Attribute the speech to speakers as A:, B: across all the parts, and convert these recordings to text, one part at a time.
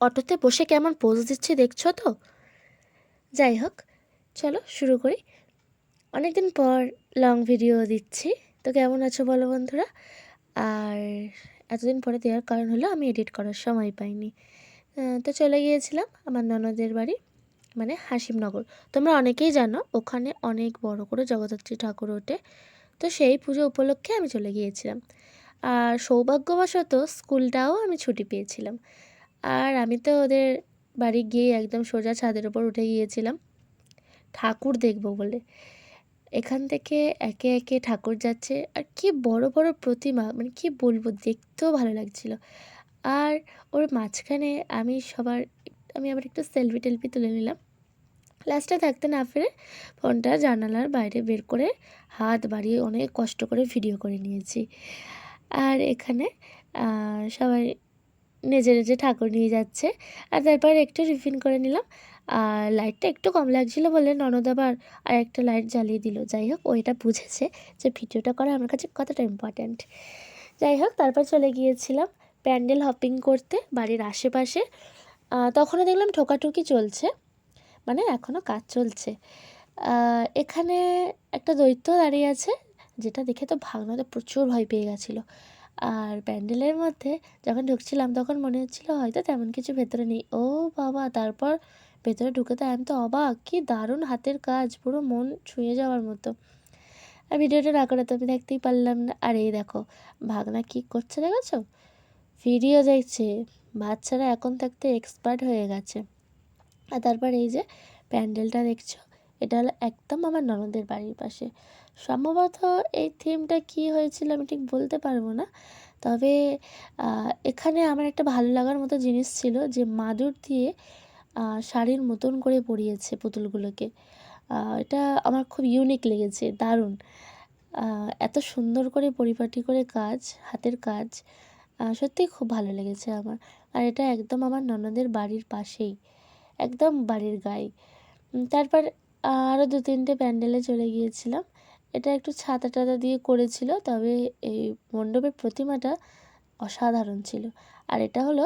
A: অটোতে বসে কেমন পোজ দিচ্ছি দেখছ তো? যাই হোক, চলো শুরু করি। অনেকদিন পর লং ভিডিও দিচ্ছি। তো কেমন আছো বলো বন্ধুরা? আর এতদিন পরে দেওয়ার কারণ হলো আমি এডিট করার সময় পাইনি। তো চলে গিয়েছিলাম আমার ননদের বাড়ি মানে হাসিমনগর। তোমরা অনেকেই জানো, ওখানে অনেক বড় করে জগদ্ধাত্রী ঠাকুর ওঠে। তো সেই পুজো উপলক্ষে আমি চলে গিয়েছিলাম। আর সৌভাগ্যবশত স্কুলটাও আমি ছুটি পেয়েছিলাম। আর আমি তো ওদের বাড়ি গিয়ে একদম সোজা ছাদের উপর উঠে গিয়েছিলাম। ঠাকুর দেখব বলে। এখান থেকে একে একে ঠাকুর যাচ্ছে। আর কি বড় বড় প্রতিমা মানে কি বলব, দেখতেও ভালো লাগছিল। আর ওর মাঝখানে আমি সবার, আমি আবার একটু সেলফি টেলফি তুলে নিলাম। লাস্টে থাকতে না পেরে ফোনটা জানালার বাইরে বের করে হাত বাড়িয়ে অনেক কষ্ট করে ভিডিও করে নিয়েছি। আর এখানে সবাই নেজে নেজে ঠাকুর নিয়ে যাচ্ছে। আর তারপর একটু রিফিন করে নিলাম। আর লাইটটা একটু কম লাগছিল বলে ননদ আবার আর একটা লাইট জ্বালিয়ে দিল। যাই হোক, ওইটা বুঝেছে যে ভিডিওটা করা আমার কাছে কতটা ইম্পর্ট্যান্ট যাই হোক, তারপর চলে গিয়েছিলাম প্যান্ডেল হপিং করতে বাড়ির আশেপাশে। তখনও দেখলাম ঠোকাঠুকি চলছে। মানে এখনও কাজ চলছে। এখানে একটা দৈত্য দাঁড়িয়ে আছে, যেটা দেখে তো ভাগনাতে প্রচুর ভয় পেয়ে গেছিল। আর প্যান্ডেলের মধ্যে যখন ঢুকছিলাম, তখন মনে হচ্ছিল হয়তো তেমন কিছু ভেতরে নেই। ও বাবা, তারপর ভেতরে ঢুকে তো আমি তো অবাক। কি দারুণ হাতের কাজ, পুরো মন ছুঁয়ে যাওয়ার মতো। আর ভিডিওটা না করে তো আমি দেখতেই পারলাম না। আর এই দেখো, ভাগনা কি করছে দেখেছ? ভিডিও দেখছে। বাচ্চারা এখন থাকতে এক্সপার্ট হয়ে গেছে। আর তারপর এই যে প্যান্ডেলটা দেখছ এটা হলো একদম আমার ননদের বাড়ির পাশে। সম্ভবত এই থিমটা কি হয়েছিল আমি ঠিক বলতে পারব না। তবে এখানে আমার একটা ভালো লাগার মতো জিনিস ছিল যে মাদুর দিয়ে শাড়ির মতন করে পরিয়েছে পুতুলগুলোকে। এটা আমার খুব ইউনিক লেগেছে দারুণ। এত সুন্দর করে পরিপাটি করে কাজ হাতের কাজ আহ, সত্যিই খুব ভালো লেগেছে আমার। আর এটা একদম আমার ননদের বাড়ির পাশেই একদম বাড়ির গায়ে। তারপর আরও দু তিনটে প্যান্ডেলে চলে গিয়েছিলাম। এটা একটু ছাতা টাতা দিয়ে করেছিল, তবে এই মণ্ডপের প্রতিমাটা অসাধারণ ছিল। আর এটা হলো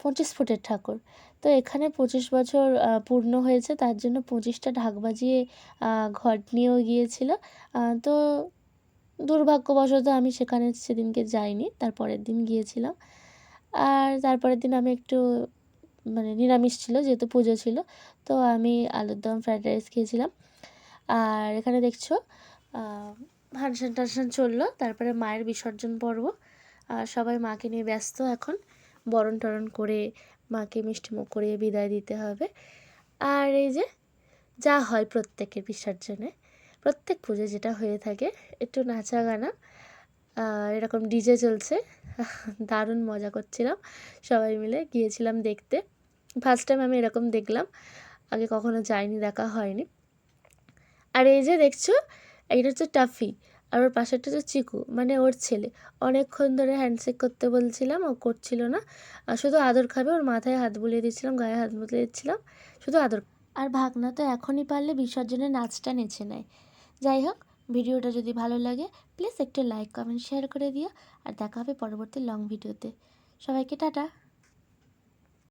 A: পঁচিশ ফুটের ঠাকুর। তো এখানে পঁচিশ বছর পূর্ণ হয়েছে, তার জন্য পঁচিশটা ঢাক বাজিয়ে ঘট নিয়েও গিয়েছিল। তো দুর্ভাগ্যবশত আমি সেখানে সেদিনকে যাইনি তার পরের দিন গিয়েছিলাম। আর তারপরের দিন আমি একটু মানে নিরামিষ ছিল, যেহেতু পুজো ছিল, তো আমি আলুর দম ফ্রাইড রাইস খেয়েছিলাম। আর এখানে দেখছ ফাংশন টাংশন চলল, তারপরে মায়ের বিসর্জন পর্ব। আর সবাই মাকে নিয়ে ব্যস্ত এখন, বরণ টরণ করে মাকে মিষ্টিমুখ করিয়ে বিদায় দিতে হবে। আর এই যে, যা হয় প্রত্যেকের বিসর্জনে, প্রত্যেক পুজো যেটা হয়ে থাকে, একটু নাচা গানা আর এরকম ডিজে চলছে, দারুণ মজা করছিলাম। সবাই মিলে গিয়েছিলাম দেখতে। ফার্স্ট টাইম আমি এরকম দেখলাম। আগে কখনো যাইনি, দেখা হয়নি। আর এই যে দেখছ এইটা হচ্ছে টাফি। আর ওর পাশেরটা হচ্ছে চিকু মানে ওর ছেলে। অনেকক্ষণ ধরে হ্যান্ডশেক করতে বলছিলাম, ও করছিল না। আর শুধু আদর খাবে, ওর মাথায় হাত বুলিয়ে দিচ্ছিলাম গায়ে হাত বুলিয়ে দিচ্ছিলাম শুধু আদর। আর ভাগনা তো এখনই পারলে বিসর্জনের নাচটা নেচে নেয়। যাই হোক, ভিডিওটা যদি ভালো লাগে প্লিজ একটু লাইক কমেন্ট শেয়ার করে দিও। আর দেখা হবে পরবর্তী লং ভিডিওতে সবাইকে টাটা।